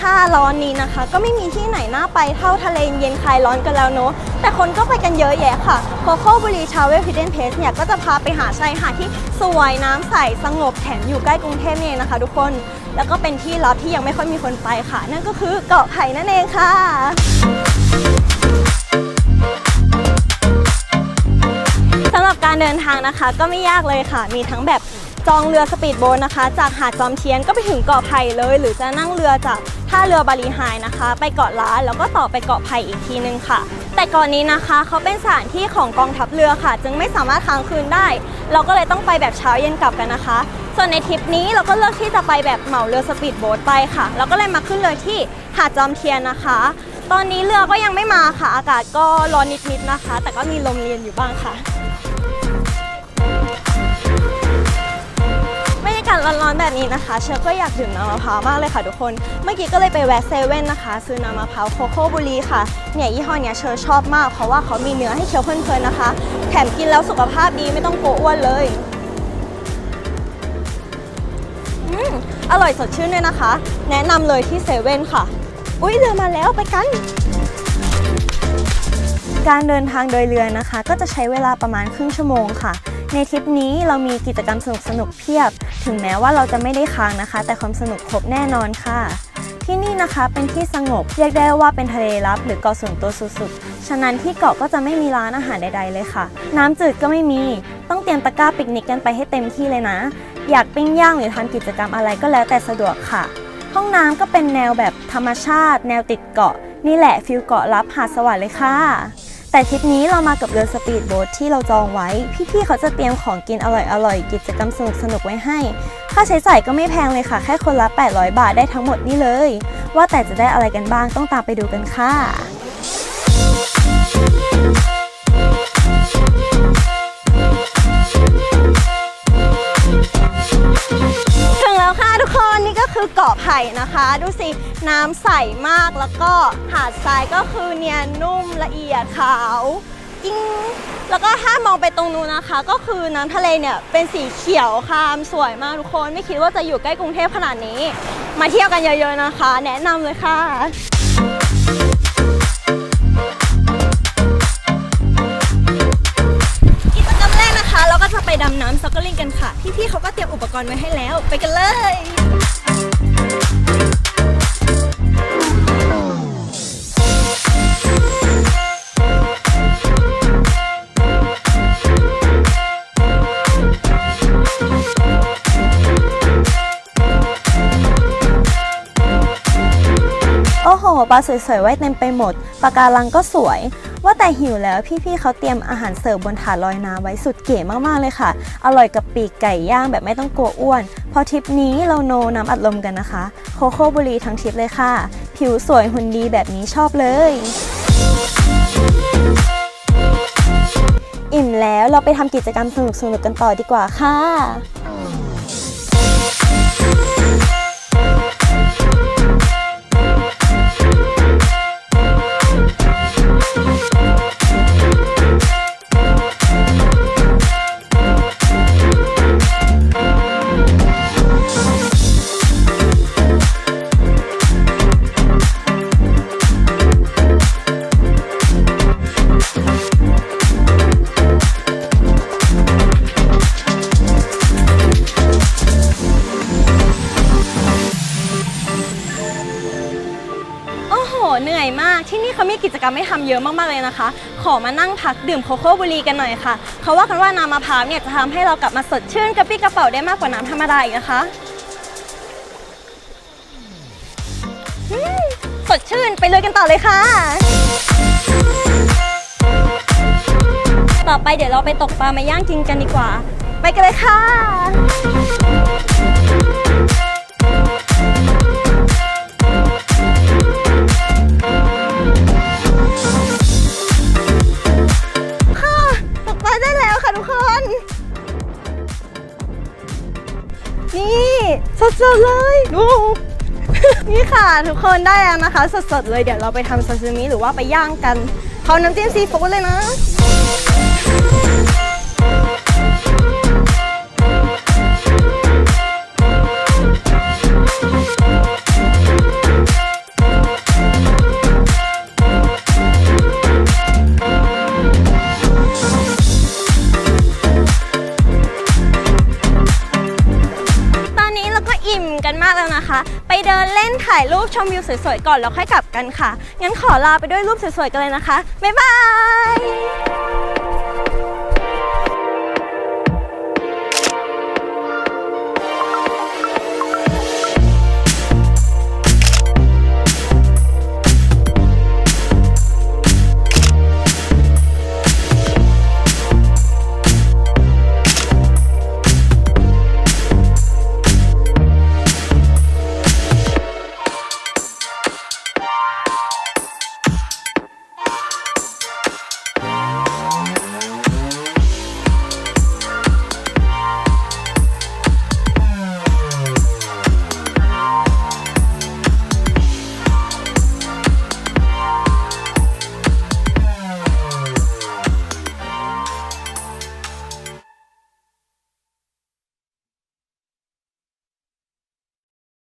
ค่ะร้อนนี้นะคะ ก็ไม่มีที่ไหนน่าไปเท่าทะเลเย็นคลายร้อนกันแล้วเนอะแต่คนก็ไปกันเยอะแยะค่ะโคโค่บุรีชาเวลพิเดนเพสเนี่ยก็จะพาไปหาชายหาดที่สวยน้ำใสสงบแถมอยู่ใกล้กรุงเทพนี่เองนะคะ ทุกคนแล้วก็เป็นที่ลับที่ยังไม่ค่อยมีคนไปค่ะ นั่นก็คือเกาะไผ่นั่นเองค่ะสำหรับการเดินทางนะคะ ก็ไม่ยากเลยค่ะ มีทั้งแบบ จองเรือสปีดโบ๊ทนะคะ จากหาดจอมเทียนก็ไปถึงเกาะไผ่เลย หรือจะนั่งเรือจากท่าเรือบาลีไฮนะคะ ไปเกาะล้านแล้วก็ต่อไปเกาะไผ่อีกทีนึงค่ะ แต่ก่อนนี้นะคะเขาเป็นสถานที่ของกองทัพเรือค่ะ จึงไม่สามารถค้างคืนได้ เราก็เลยต้องไปแบบเช้าเย็นกลับกันนะคะ ส่วนในทริปนี้เราก็เลือกที่จะไปแบบเหมาเรือสปีดโบ๊ทไปค่ะเราก็เลยมาขึ้นเรือที่หาดจอมเทียนนะคะ ตอนนี้เรือก็ยังไม่มาค่ะ อากาศก็ร้อนนิดๆนะคะ แต่ก็มีลมเรียนอยู่บ้างค่ะาศร้อนๆแบบนี้นะคะ เชอก็อยากดื่มน้ำมะพร้าวมากเลยค่ะทุกคน เมื่อกี้ก็เลยไปแวะเซเว่นนะคะ ซื้อน้ำมะพร้าวโคโค่บุรีค่ะ เนี่ยยี่ห้อเนี้ยเชอชอบมาก เพราะว่าเขามีเนื้อให้เคี้ยวเพลินๆนะคะ แถมกินแล้วสุขภาพดีไม่ต้องโกอ้วนเลยอืมอร่อยสดชื่นด้วยนะคะ แนะนำเลยที่เซเว่นค่ะ อุ๊ยเรือมาแล้วไปกันการเดินทางโดยเรือนะคะ ก็จะใช้เวลาประมาณครึ่งชั่วโมงค่ะ ในทริปนี้เรามีกิจกรรมสนุกๆเพียบ ถึงแม้ว่าเราจะไม่ได้ค้างนะคะ แต่ความสนุกครบแน่นอนค่ะ ที่นี่นะคะเป็นที่สงบเรียกได้ว่าเป็นทะเลลับ หรือเกาะส่วนตัวสุดๆ ฉะนั้นที่เกาะก็จะไม่มีร้านอาหารใด ๆ เลยค่ะ น้ำจืดก็ไม่มี ต้องเตรียมตะกร้าปิกนิกกันไปให้เต็มที่เลยนะ อยากปิ้งย่างหรือทำกิจกรรมอะไรก็แล้วแต่สะดวกค่ะ ห้องน้ำก็เป็นแนวแบบธรรมชาติ แนวติดเกาะ นี่แหละฟิลเกาะลับหาดสวรรค์เลยค่ะ แต่ทริปนี้เรามากับเรือสปีดโบ๊ทที่เราจองไว้ พี่ๆเขาจะเตรียมของกินอร่อยๆ กิจกรรมสนุกๆ ไว้ให้ ค่าใช้จ่ายก็ไม่แพงเลยค่ะ แค่คนละ 800 บาทได้ทั้งหมดนี่เลย ว่าแต่จะได้อะไรกันบ้างต้องตามไปดูกันค่ะ แล้วค่ะทุกคนนี่ก็คือเกาะไผ่นะคะ ดูสิ น้ำใสมากแล้วก็หาดทรายก็คือเนียนนุ่มละเอียดขาวกิ้งแล้วก็ถ้ามองไปตรงนู้นนะคะ ก็คือน้ำทะเลเนี่ยเป็นสีเขียวคามสวยมากทุกคน ไม่คิดว่าจะอยู่ใกล้กรุงเทพขนาดนี้ มาเที่ยวกันเยอะๆนะคะ แนะนำเลยค่ะ ไปดำน้ำซ็อกเกอร์ลิงกันค่ะ พี่ๆเขาก็เตรียมอุปกรณ์ไว้ให้แล้ว ไปกันเลย ปลาสวยๆไว้เต็มไปหมดปะการังก็สวย ว่าแต่หิวแล้วพี่ๆเขาเตรียมอาหารเสิร์ฟบนถาดลอยน้ำไว้สุดเก๋มากๆเลยค่ะ อร่อยกับปีกไก่ย่างแบบไม่ต้องกลัวอ้วน พอทริปนี้เราโนน้ำอัดลมกันนะคะ โคโค่บุรีทั้งทริปเลยค่ะ ผิวสวยหุ่นดีแบบนี้ชอบเลยอิ่มแล้วเราไปทำกิจกรรมสนุกๆกันต่อดีกว่าค่ะ เหนื่อยมาก ที่นี่เขามีกิจกรรมให้ทำเยอะมากๆเลยนะคะ ขอมานั่งพักดื่มโคโค่บุรีกันหน่อยค่ะ เขาว่ากันว่าน้ำมะพร้าวเนี่ยจะทำให้เรากลับมาสดชื่นกระปี้กระเป๋าได้มากกว่าน้ำธรรมดาอีกนะคะสดชื่นไปเลยกันต่อเลยค่ะ ต่อไปเดี๋ยวเราไปตกปลามาย่างกินกันดีกว่า ไปกันเลยคะค่ะ นนี่สดๆเลยดูนี่ค่ะ ทุกคนได้แล้วนะคะ สดๆเลยเดี๋ยวเราไปทำซาซิมิหรือว่าไปย่างกันเขาน้ำจิ้มซีฟู้ดเลยนะ ไปเดินเล่นถ่ายรูปชมวิวสวยๆก่อนแล้วค่อยกลับกันค่ะ งั้นขอลาไปด้วยรูปสวยๆกันเลยนะคะ บ๊ายบาย